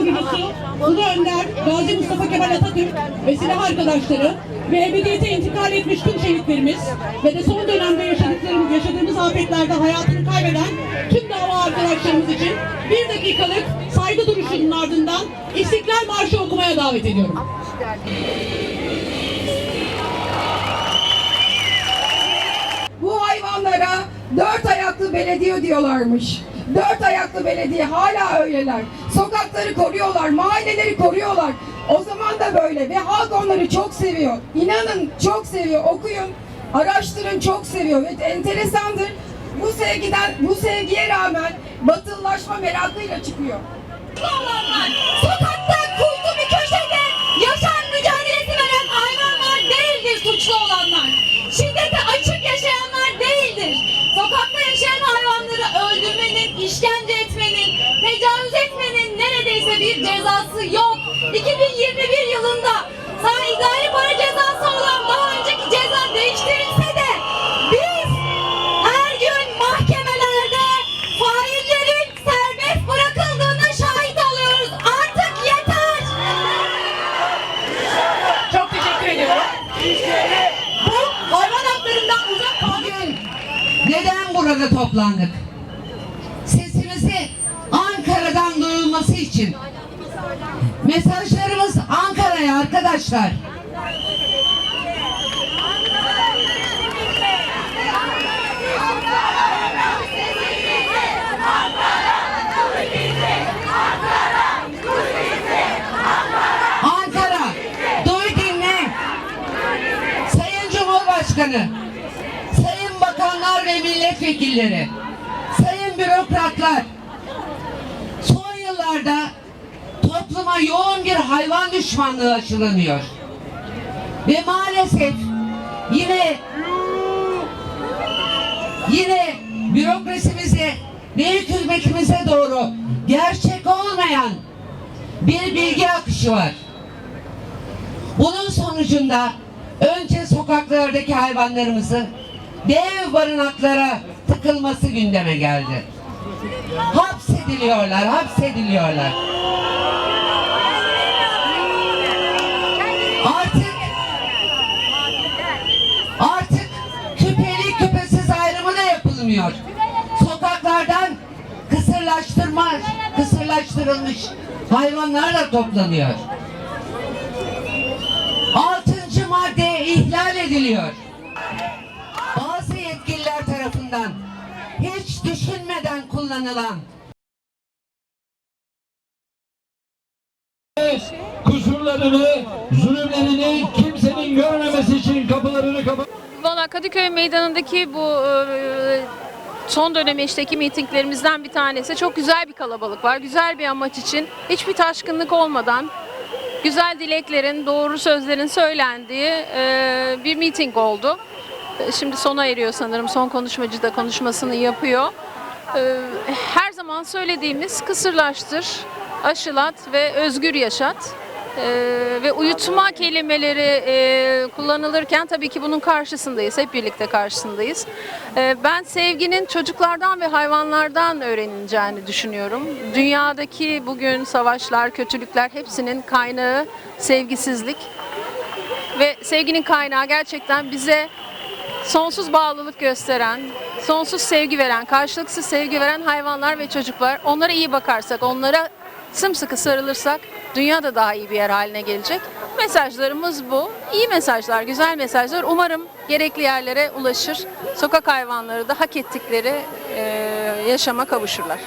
Kuruluşu, Ulu Önder, Gazi Mustafa Kemal Atatürk ve silah arkadaşları ve ebediyete intikal etmiş tüm şehitlerimiz ve de son dönemde yaşadıklarımız, yaşadığımız afetlerde hayatını kaybeden tüm dava arkadaşlarımız için bir dakikalık saygı duruşunun ardından İstiklal Marşı okumaya davet ediyorum. Dört ayaklı belediye diyorlarmış. Dört ayaklı belediye hala öyleler. Sokakları koruyorlar, mahalleleri koruyorlar. O zaman da böyle ve halk onları çok seviyor. İnanın çok seviyor. Okuyun, araştırın çok seviyor ve enteresandır. Bu sevgiden, bu sevgiye rağmen batılılaşma merakıyla çıkıyor. olanlar, işkence etmenin, tecavüz etmenin neredeyse bir cezası yok. 2021 yılında sana idari para cezası olan daha önceki ceza değiştirilse de biz her gün mahkemelerde faillerin serbest bırakıldığına şahit oluyoruz. Artık yeter. Çok teşekkür ediyorum. Bu hayvan haklarından uzak Bugün neden burada toplandık? Duyulması için. Mesajlarımız Ankara'ya arkadaşlar. Ankara, duy dinle. Sayın Cumhurbaşkanı, sayın bakanlar ve milletvekilleri, sayın bürokratlar, son yıllarda topluma yoğun bir hayvan düşmanlığı aşılanıyor. Ve maalesef yine yine bürokrasimize ve hükümetimize doğru gerçek olmayan bir bilgi akışı var. Bunun sonucunda önce sokaklardaki hayvanlarımızın dev barınaklara tıkılması gündeme geldi. Hapsediliyorlar, hapsediliyorlar. Artık artık küpeli küpesiz ayrımı da yapılmıyor. Sokaklardan kısırlaştırma, kısırlaştırılmış hayvanlar da toplanıyor. Altıncı madde ihlal ediliyor. Kullanılan kusurlarını, zulümlerini kimsenin görmemesi için kapılarını kapat. Valla Kadıköy Meydanı'ndaki bu e, son dönemeçteki mitinglerimizden bir tanesi. Çok güzel bir kalabalık var. Güzel bir amaç için hiçbir taşkınlık olmadan güzel dileklerin, doğru sözlerin söylendiği e, bir miting oldu. E, Şimdi sona eriyor sanırım. Son konuşmacı da konuşmasını yapıyor. E, Her zaman söylediğimiz kısırlaştır, aşılat ve özgür yaşat. Ee, ve uyutma kelimeleri e, kullanılırken tabii ki bunun karşısındayız. Hep birlikte karşısındayız. Ee, ben sevginin çocuklardan ve hayvanlardan öğrenileceğini düşünüyorum. Dünyadaki bugün savaşlar, kötülükler hepsinin kaynağı sevgisizlik. Ve sevginin kaynağı gerçekten bize sonsuz bağlılık gösteren, sonsuz sevgi veren, karşılıksız sevgi veren hayvanlar ve çocuklar. Onlara iyi bakarsak, onlara sımsıkı sarılırsak dünya da daha iyi bir yer haline gelecek. Mesajlarımız bu. İyi mesajlar, güzel mesajlar. Umarım gerekli yerlere ulaşır. Sokak hayvanları da hak ettikleri eee, yaşama kavuşurlar.